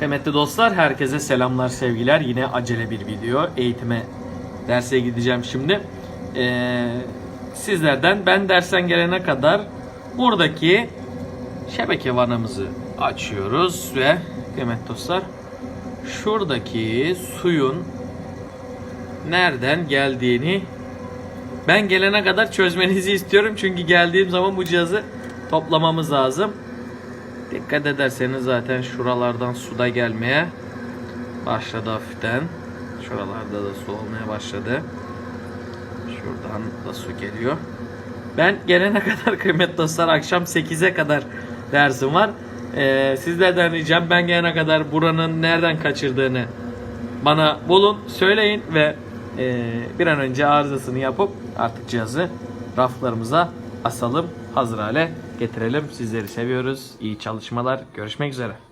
Kıymetli dostlar herkese selamlar sevgiler. Yine acele bir video. Eğitime derse gideceğim şimdi. Ee, sizlerden ben dersten gelene kadar buradaki şebeke vanamızı açıyoruz ve kıymetli dostlar şuradaki suyun nereden geldiğini ben gelene kadar çözmenizi istiyorum. Çünkü geldiğim zaman bu cihazı toplamamız lazım. Dikkat ederseniz zaten şuralardan suda gelmeye başladı hafiften. Şuralarda da su olmaya başladı. Şuradan da su geliyor. Ben gelene kadar kıymetli dostlar akşam 8'e kadar dersim var. Ee, sizlerden ricam ben gelene kadar buranın nereden kaçırdığını bana bulun, söyleyin ve e, bir an önce arızasını yapıp artık cihazı raflarımıza asalım, hazır hale getirelim. Sizleri seviyoruz. İyi çalışmalar. Görüşmek üzere.